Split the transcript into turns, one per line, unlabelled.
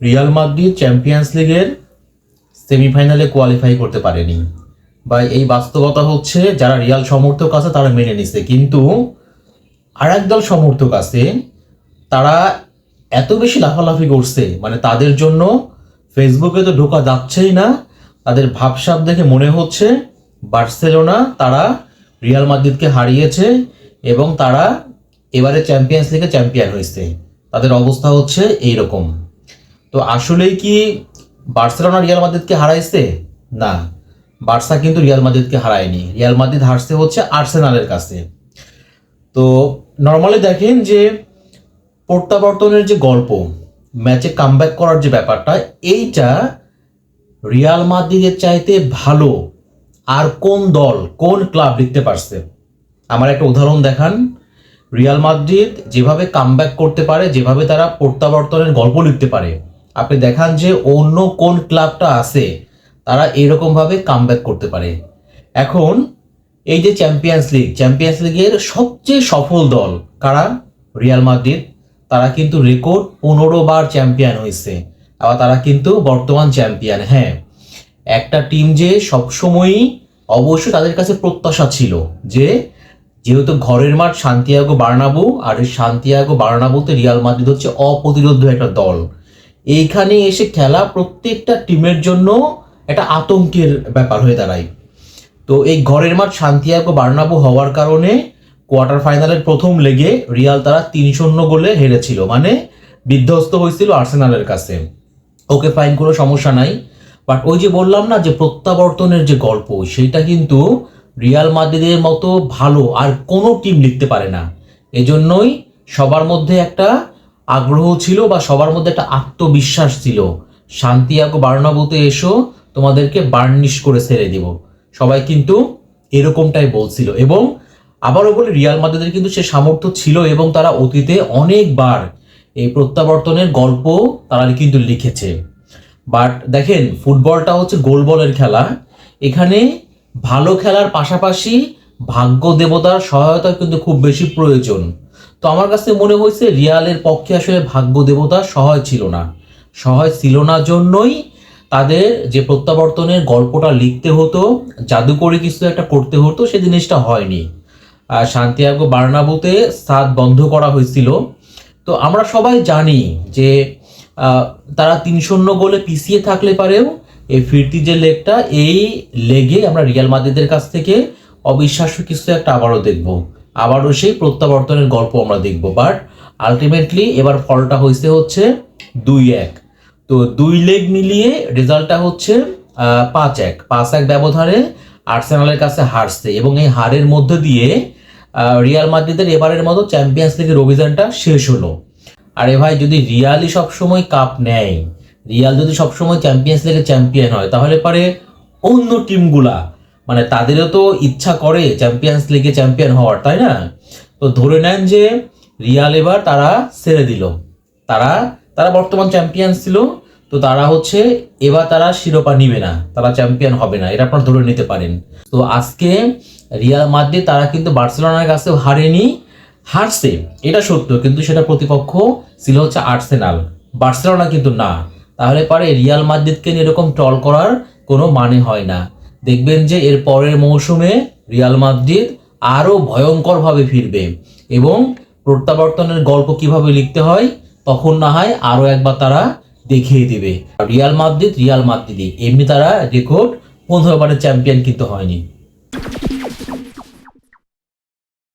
Real Madrid champions লিগের সেমিফাইনালে qualify করতে পারেনি। বা এই বাস্তবতা হচ্ছে যারা রিয়াল সমর্থক আছে, তারা মেনে নিছে। কিন্তু আর একদল সমর্থক আছে, তারা এত বেশি লাফালাফি করছে মানে তাদের জন্য ফেসবুকে তো ঢোকা যাচ্ছেই না। তাদের ভাবসাব দেখে মনে হচ্ছে বার্সেলোনা, তারা রিয়াল মাদ্রিদকে হারিয়েছে এবং তারা এবারে চ্যাম্পিয়ন্স লিগে চ্যাম্পিয়ন হয়েছে। তাদের অবস্থা হচ্ছে এই রকম তো আসলেই কি বার্সেলোনা রিয়াল মাদ্রিদকে হারাইছে? না। বার্সা কিন্তু রিয়াল মাদ্রিদকে হারায়নি। রিয়াল মাদ্রিদ হারছে হচ্ছে আর্সেনালের কাছে। তো নর্মালি দেখেন যে প্রত্যাবর্তনের যে গল্প, ম্যাচে কামব্যাক করার যে ব্যাপারটা, এইটা রিয়াল মাদ্রিদের চাইতে ভালো আর কোন দল, কোন ক্লাব লিখতে পারছে? আমার একটা উদাহরণ দেখান। রিয়াল মাদ্রিদ যেভাবে কামব্যাক করতে পারে, যেভাবে তারা প্রত্যাবর্তনের গল্প লিখতে পারে আপনি দেখান যে অন্য কোন ক্লাবটা আছে, তারা এরকমভাবে কামব্যাক করতে পারে। এখন এই যে চ্যাম্পিয়ন্স লিগ চ্যাম্পিয়ন্স লিগের সবচেয়ে সফল দল কারা? রিয়াল মাদ্রিদ তারা কিন্তু রেকর্ড পনেরো বার চ্যাম্পিয়ন হয়েছে, আবার তারা কিন্তু বর্তমান চ্যাম্পিয়ন হ্যাঁ। একটা টিম যে সবসময়ই অবশ্যই তাদের কাছে প্রত্যাশা ছিল যে, যেহেতু ঘরের মাঠ শান্তিয়াগো বার্নাবু, আর এই শান্তিয়াগো বার্নাবুতে রিয়াল মাদ্রিদ হচ্ছে অপ্রতিরোধ্য একটা দল। এইখানে এসে খেলা প্রত্যেকটা টিমের জন্য একটা আতঙ্কের ব্যাপার হয়ে দাঁড়ায়। তো এই ঘরের মাঠ শান্তিয়াগো বার্নাবু হওয়ার কারণে কোয়ার্টার ফাইনালের প্রথম লেগে রিয়াল তারা তিন শূন্য গোলে হেরেছিল। মানে বিধ্বস্ত হয়েছিল আর্সেনালের কাছে। ওকে ফাইন কোনো সমস্যা নাই। বাট ওই যে বললাম না যে প্রত্যাবর্তনের যে গল্প, সেইটা কিন্তু রিয়াল মাদ্রিদের মতো ভালো আর কোনো টিম লিখতে পারে না। এজন্যই সবার মধ্যে একটা আগ্রহ ছিল বা সবার মধ্যে একটা আত্মবিশ্বাস ছিল। শান্তিয়াগো বার্নাবুতে এসো, তোমাদেরকে বার্নিশ করে ছেড়ে দিব। সবাই কিন্তু এরকমটাই বলছিল এবং আবারও বলি, রিয়াল মাদ্রিদের কিন্তু সে সামর্থ্য ছিল এবং তারা অতীতে অনেকবার এই প্রত্যাবর্তনের গল্প তারা কিন্তু লিখেছে। বাট দেখেন, ফুটবলটা হচ্ছে গোল বলের খেলা। এখানে ভালো খেলার পাশাপাশি ভাগ্য দেবতার সহায়তা কিন্তু খুব বেশি প্রয়োজন। তো আমার কাছে মনে হয়েছে রিয়ালের পক্ষে আসলে ভাগ্য দেবতা সহায় ছিল না। সহায় ছিল না জন্যই তাদের যে প্রত্যাবর্তনের গল্পটা লিখতে হতো, জাদুকরি কিছু একটা করতে হতো, সে জিনিসটা হয়নি। আর শান্তি শান্তিয়াগো বার্নাবুতে সাদ বন্ধ করা হয়েছিল। তো আমরা সবাই জানি যে তারা তিন শূন্য গোলে পিছিয়ে থাকলে পারেও এই ফিরতি যে লেগটা, এই লেগে আমরা রিয়াল মাদ্রিদের কাছ থেকে অবিশ্বাস্য কিছু একটা আবারও দেখব। আবারও সেই প্রত্যাবর্তনের গল্প আমরা দেখব। বাট আলটিমেটলি এবার ফলটা হয়েছে হচ্ছে দুই এক। তো দুই লেগ মিলিয়ে রেজাল্টটা হচ্ছে পাঁচ এক। পাঁচ এক ব্যবধানে আর্সেনালের কাছে হারছে এবং এই হারের মধ্যে দিয়ে রিয়াল মাদ্রিদের এবারের মতো চ্যাম্পিয়ন্স লিগের অভিযানটা শেষ হলো। আরে ভাই, যদি রিয়ালই সবসময় কাপ নেয়, রিয়াল যদি সবসময় চ্যাম্পিয়ন্স লিগের চ্যাম্পিয়ন হয়, তাহলে পারে অন্য টিমগুলা। মানে তাদেরও তো ইচ্ছা করে চ্যাম্পিয়ন্স লিগে চ্যাম্পিয়ন হওয়ার, তাই না? তো ধরে নেন যে রিয়াল এবার তারা সেরে দিল। তারা তারা বর্তমান চ্যাম্পিয়ন ছিল, তো তারা হচ্ছে এবার তারা শিরোপা নিবে না, তারা চ্যাম্পিয়ন হবে না, এটা আপনারা ধরে নিতে পারেন। তো আজকে রিয়াল মাদ্রিদ তারা কিন্তু বার্সেলোনার কাছেও হারেনি, হারছে, এটা সত্য, কিন্তু সেটা প্রতিপক্ষ ছিল হচ্ছে আর্সেনাল, বার্সেলোনা কিন্তু না। তাহলে পারে রিয়াল মাদ্রিদকে এরকম টল করার কোনো মানে হয় না। দেখবেন যে এর পরের মৌসুমে রিয়াল মাদ্রিদ আরও ভয়ঙ্করভাবে ফিরবে এবং প্রত্যাবর্তনের গল্প কীভাবে লিখতে হয়, তখন না হয় আরও একবার তারা দেখিয়ে দিবে। রিয়াল মাদ্রিদ, রিয়াল মাদ্রিদই। এমনি তারা রেকর্ড পনেরো বারের চ্যাম্পিয়ন কিন্তু হয়নি।